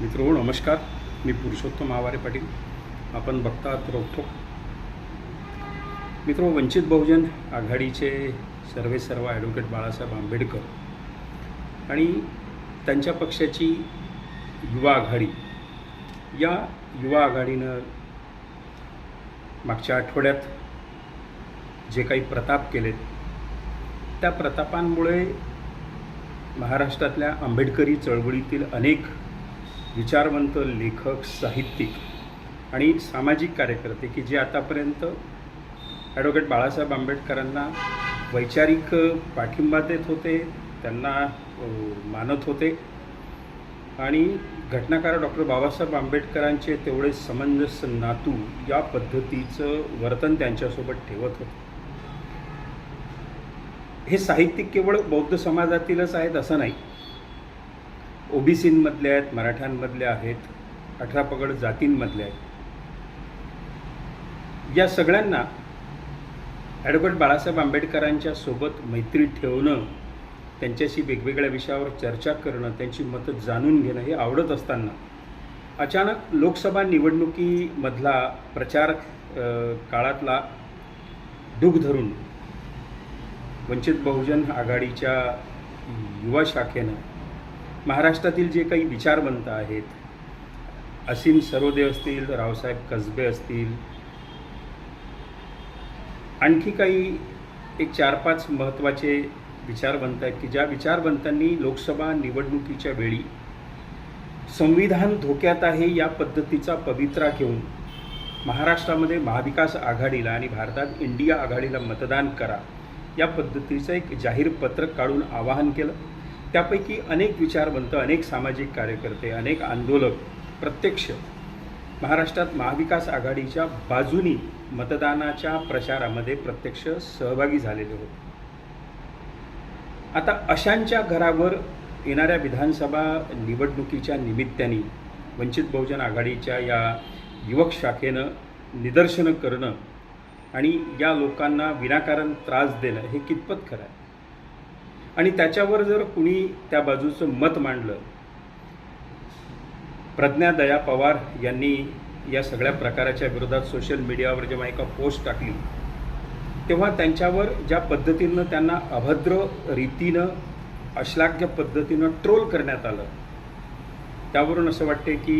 मित्र नमस्कार। मी पुरुषोत्तम आवारे पाटील. आपण बघतात रोखोक मित्र वंचित बहुजन आघाडीचे सर्वे सर्व ॲडव्होकेट बाळासाहेब आंबेडकर आणि त्यांच्या पक्षाची युवा आघाडी. या युवा आघाडीनं मागच्या आठवड्यात जे काही प्रताप केलेत त्या प्रतापांमुळे महाराष्ट्रातल्या आंबेडकरी चळवळीतील अनेक विचारवंत लेखक साहित्यिक आणि सामाजिक कार्यकर्ते की जे आतापर्यंत ॲडव्होकेट बाळासाहेब आंबेडकरांना वैचारिक पाठिंबा देत होते त्यांना मानत होते आणि घटनाकार डॉक्टर बाबासाहेब आंबेडकरांचे तेवढे समंजस नातू या पद्धतीचं वर्तन त्यांच्यासोबत ठेवत होते. हे साहित्यिक केवळ बौद्ध समाजातीलच आहेत असं नाही. ओबीसींमधल्या आहेत मराठ्यांमधले आहेत अठरा पगड जातींमधले आहेत. या सगळ्यांना ॲडव्होकेट बाळासाहेब आंबेडकरांच्या सोबत मैत्री ठेवणं त्यांच्याशी वेगवेगळ्या विषयावर चर्चा करणं त्यांची मतं जाणून घेणं हे आवडत असताना अचानक लोकसभा निवडणुकीमधला प्रचार काळातला डूग धरून वंचित बहुजन आघाडीच्या युवा शाखेनं महाराष्ट्रातील जे काही विचारवंत आहेत असीम सरोदे असतील रावसाहेब कसबे असतील आणखी काही एक चार पाच महत्त्वाचे विचारवंत आहेत की ज्या विचारवंतांनी लोकसभा निवडणुकीच्या वेळी संविधान धोक्यात आहे या पद्धतीचा पवित्रा घेऊन महाराष्ट्रामध्ये महाविकास आघाडीला आणि भारतात इंडिया आघाडीला मतदान करा या पद्धतीचं एक जाहीर पत्रक काढून आवाहन केलं. त्यापैकी अनेक विचारवंत अनेक सामाजिक कार्यकर्ते अनेक आंदोलक प्रत्यक्ष महाराष्ट्रात महाविकास आघाडीच्या बाजूनी मतदानाच्या प्रचारामध्ये प्रत्यक्ष सहभागी झालेले होते. आता अशांच्या घरावर येणाऱ्या विधानसभा निवडणुकीच्या निमित्ताने वंचित बहुजन आघाडीच्या या युवक शाखेनं निदर्शनं करणं आणि या लोकांना विनाकारण त्रास देणं हे कितपत खरं आहे? आणि त्याच्यावर जर कुणी त्या बाजूचं मत मांडलं प्रज्ञा दया पवार यांनी या सगळ्या प्रकाराच्या विरोधात सोशल मीडियावर जेव्हा एका पोस्ट टाकली तेव्हा त्यांच्यावर ज्या पद्धतीनं त्यांना अभद्र रीतीनं अश्लाघ्य पद्धतीनं ट्रोल करण्यात आलं त्यावरून असं वाटते की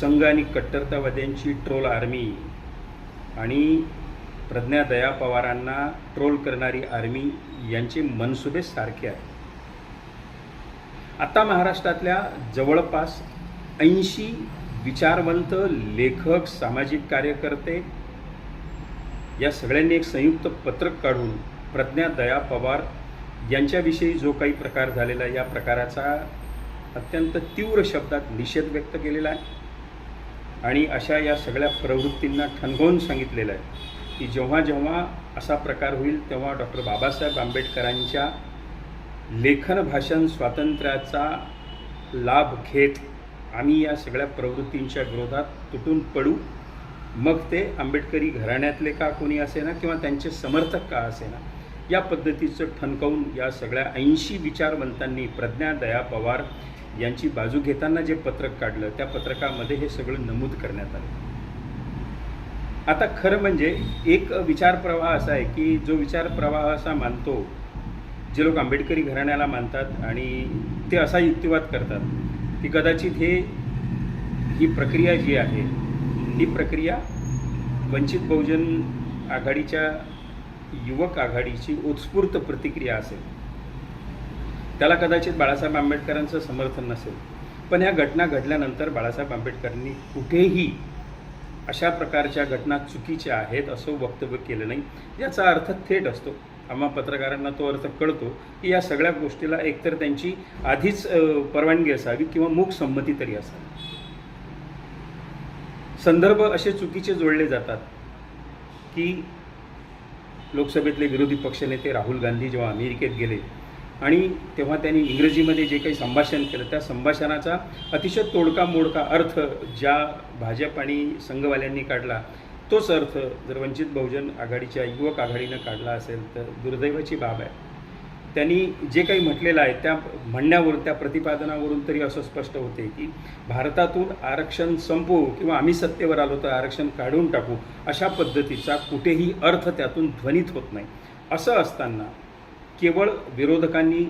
संघ आणि कट्टरतावाद्यांची ट्रोल आर्मी आणि प्रज्ञा दया पवारांना ट्रोल करणारी आर्मी यांचे मनसुबे सारखे आहे आता महाराष्ट्रातल्या जवळपास ऐंशी विचारवंत लेखक सामाजिक कार्यकर्ते या सगळ्यांनी एक संयुक्त पत्रक काढून प्रज्ञा दया पवार यांच्याविषयी जो काही प्रकार झालेला आहे या प्रकाराचा अत्यंत तीव्र शब्दात निषेध व्यक्त केलेला आहे. आणि अशा या सगळ्या प्रवृत्तींना ठणकावून सांगितलेलं आहे. की जेव्हा जेव्हा असा प्रकार होईल तेव्हा डॉक्टर बाबासाहेब आंबेडकरांच्या लेखन भाषण स्वातंत्र्याचा लाभ घेत आम्ही या सगळ्या प्रवृत्तींच्या विरोधात तुटून पडू. मग ते आंबेडकरी घराण्यातले का कोणी असे ना किंवा त्यांचे समर्थक का असेना? या पद्धतीचं ठणकावून या सगळ्या ऐंशी विचारवंतांनी प्रज्ञा दया पवार यांची बाजू घेताना जे पत्रक काढलं त्या पत्रकामध्ये हे सगळं नमूद करण्यात आलं. आता खरं म्हणजे एक विचार प्रवाह असा आहे की जो विचार प्रवाह असा मानतो जे लोक आंबेडकरी घराण्याला मानतात आणि ते असा युक्तिवाद करतात की कदाचित हे ही प्रक्रिया जी आहे ही प्रक्रिया वंचित बहुजन आघाडीच्या युवक आघाडीची उत्स्फूर्त प्रतिक्रिया असेल. त्याला कदाचित बाळासाहेब आंबेडकरांचं समर्थन नसेल. पण ह्या घटना घडल्यानंतर बाळासाहेब आंबेडकरांनी कुठेही अशा प्रकारच्या घटना चुकीच्या आहेत असं वक्तव्य केलं नाही. याचा अर्थ थेट असतो. आम्हा पत्रकारांना तो अर्थ कळतो की या सगळ्या गोष्टीला एकतर त्यांची आधीच परवानगी असावी किंवा मूक संमती तरी असावी. संदर्भ असे चुकीचे जोडले जातात की लोकसभेतले विरोधी पक्षनेते राहुल गांधी जेव्हा अमेरिकेत गेले आणि तेव्हा त्यांनी इंग्रजीमध्ये जे काही संभाषण केलं त्या संभाषणाचा अतिशय तोडका मोडका अर्थ ज्या भाजप आणि संघवाल्यांनी काढला तोच अर्थ जर वंचित बहुजन आघाडीच्या युवक आघाडीनं काढला असेल तर दुर्दैवाची बाब आहे. त्यांनी जे काही म्हटलेलं आहे त्या म्हणण्यावरून त्या प्रतिपादनावरून तरी असं स्पष्ट होते की भारतातून आरक्षण संपवू किंवा आम्ही सत्तेवर आलो तर आरक्षण काढून टाकू अशा पद्धतीचा कुठेही अर्थ त्यातून ध्वनित होत नाही. असं असताना केवळ विरोधकांनी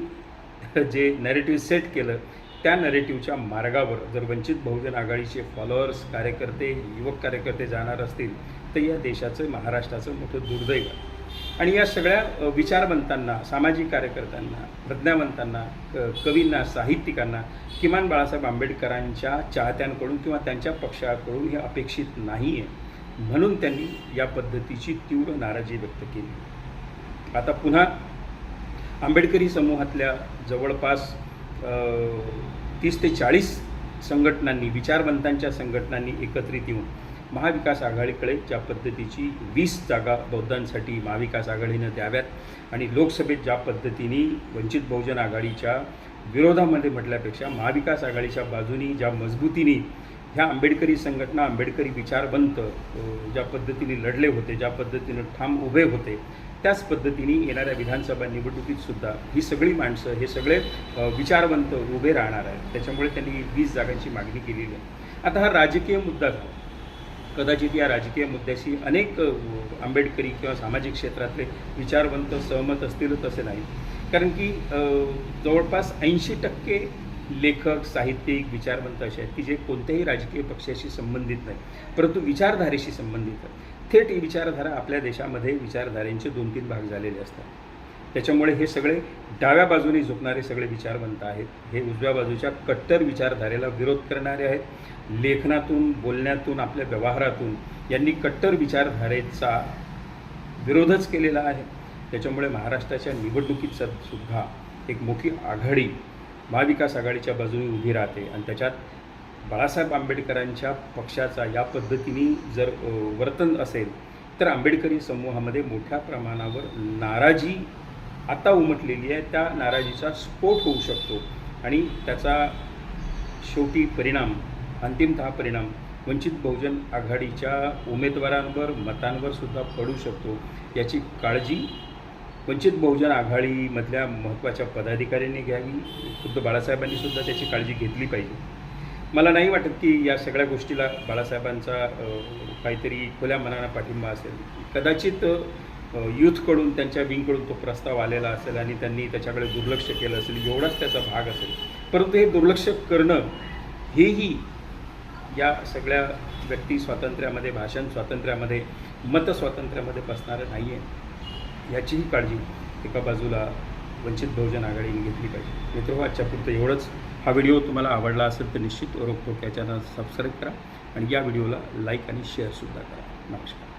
जे नॅरेटिव्ह सेट केलं त्या नॅरेटिव्हच्या मार्गावर जर वंचित बहुजन आघाडीचे फॉलोअर्स कार्यकर्ते युवक कार्यकर्ते जाणार असतील तर या देशाचं महाराष्ट्राचं मोठं दुर्दैव आणि या सगळ्या विचारवंतांना सामाजिक कार्यकर्त्यांना प्रज्ञावंतांना क- कवींना साहित्यिकांना किमान बाळासाहेब आंबेडकरांच्या चाहत्यांकडून किंवा त्यांच्या पक्षाकडून हे अपेक्षित नाही आहे म्हणून त्यांनी या पद्धतीची तीव्र नाराजी व्यक्त केली. आता पुन्हा आंबेडकरी समूहातल्या जवळपास तीस ते चाळीस संघटनांनी विचारवंतांच्या संघटनांनी एकत्रित येऊन महाविकास आघाडीकडे ज्या पद्धतीची वीस जागा बौद्धांसाठी महाविकास आघाडीनं द्याव्यात आणि लोकसभेत ज्या पद्धतीने वंचित बहुजन आघाडीच्या विरोधामध्ये म्हटल्यापेक्षा महाविकास आघाडीच्या बाजूनी ज्या मजबूतीने ह्या आंबेडकरी संघटना आंबेडकरी विचारवंत ज्या पद्धतीने लढले होते ज्या पद्धतीनं ठाम उभे होते त्याच पद्धतीने येणाऱ्या विधानसभा निवडणुकीत सुद्धा ही सगळी माणसं हे सगळे विचारवंत उभे राहणार आहेत. त्याच्यामुळे त्यांनी वीस जागांची मागणी केलेली आहे. आता हा राजकीय मुद्दा झाला. कदाचित या राजकीय मुद्द्याशी अनेक आंबेडकरी किंवा सामाजिक क्षेत्रातले विचारवंत सहमत असतीलच असे नाही. कारण की जवळपास ऐंशी टक्के लेखक साहित्यिक विचारवंत असे आहेत की जे कोणत्याही राजकीय पक्षाशी संबंधित नाही परंतु विचारधारेशी संबंधित आहेत. थेट ही विचारधारा आपल्या देशामध्ये विचारधारेंचे दोन तीन भाग झालेले असतात. त्याच्यामुळे हे सगळे डाव्या बाजूने झुकणारे सगळे विचारवंत आहेत. हे उजव्या बाजूच्या कट्टर विचारधारेला विरोध करणारे आहेत. लेखनातून बोलण्यातून आपल्या व्यवहारातून यांनी कट्टर विचारधारेचा विरोधच केलेला आहे. त्याच्यामुळे महाराष्ट्राच्या निवडणुकीत सुद्धा एक मोठी आघाडी महाविकास आघाडीच्या बाजूने उभी राहते आणि त्याच्यात बाळासाहेब आंबेडकरांच्या पक्षाचा या पद्धतीने जर वर्तन असेल तर आंबेडकरी समूहामध्ये मोठ्या प्रमाणावर नाराजी आता उमटलेली आहे. त्या नाराजीचा स्फोट होऊ शकतो आणि त्याचा शेवटी परिणाम अंतिमतः परिणाम वंचित बहुजन आघाडीच्या उमेदवारांवर मतांवर सुद्धा पडू शकतो. याची काळजी वंचित बहुजन आघाडीमधल्या महत्त्वाच्या पदाधिकाऱ्यांनी घ्यावी. खुद्द बाळासाहेबांनी सुद्धा त्याची काळजी घेतली पाहिजे. मला नाही वाटत की या सगळ्या गोष्टीला बाळासाहेबांचा काहीतरी खुल्या मनानं पाठिंबा असेल. कदाचित युथकडून यूथकडून त्यांच्या विंगकडून तो प्रस्ताव आलेला असेल आणि त्यांनी त्याच्याकडे दुर्लक्ष केलं असेल एवढाच त्याचा भाग असेल. परंतु हे दुर्लक्ष करणं हेही या सगळ्या व्यक्ती स्वातंत्र्यामध्ये भाषण स्वातंत्र्यामध्ये मत स्वातंत्र्यामध्ये बसणारं नाही आहे याचीही काळजी एका बाजूला वंचित बहुजन आघाडीने घेतली पाहिजे. मित्र आजच्या पुरतं एवढंच. हा व्हिडिओ तुम्हाला आवडला असेल तर निश्चित रोखोक या चॅनल सबस्क्राईब करा आणि या व्हिडिओला लाईक आणि शेअरसुद्धा करा. नमस्कार.